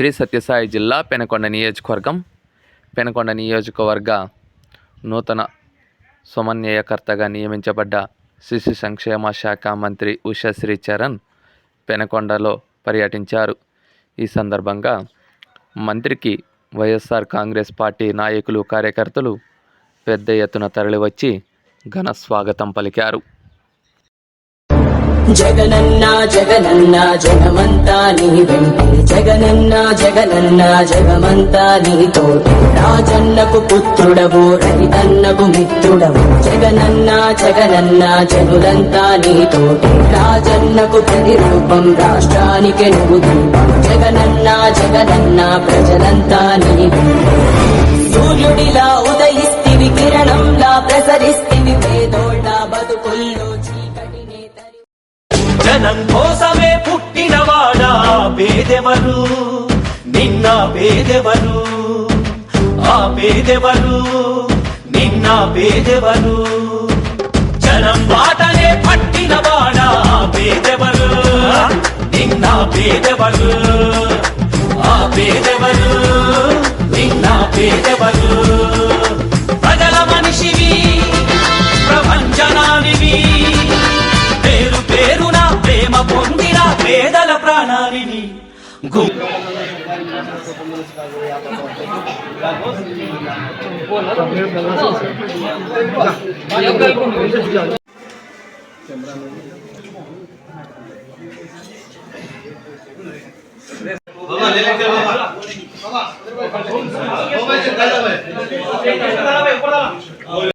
శ్రీ సత్యసాయి జిల్లా పెనకొండ నియోజకవర్గం. పెనకొండ నియోజకవర్గ నూతన సమన్వయకర్తగా నియమించబడ్డ శిశు సంక్షేమ శాఖ మంత్రి ఉషశ్రీ చరణ్ పెనకొండలో పర్యటించారు. ఈ సందర్భంగా మంత్రికి వైఎస్ఆర్ కాంగ్రెస్ పార్టీ నాయకులు కార్యకర్తలు పెద్ద ఎత్తున తరలివచ్చి ఘన స్వాగతం పలికారు. జగనన్న జగనన్న జగమంతా నీ వెంటే. జగనన్న జగనన్న జగమంతా నీతో రాజన్నకు పుత్రుడవు రైతన్నకు మిత్రుడవు. జగనన్న జగనన్న జనులంతా నీతో రాజన్నకు ప్రతిరూపం రాష్ట్రానికి నువ్వు దీపం జగనన్న జగనన్న ప్రజలంతా నీ సూర్యుడిలా జనం కోసమే పుట్టినవాడా పేదెవరు? నిన్న పేదెవరు? ఆ పేదెవరు? నిన్న పేదెవరు? జనం బాటనే పట్టినవాడా పేదెవరు? నిన్న పేదెవరు? ఆ పేదెవరు? పేదల ప్రాణానివి గు বাবা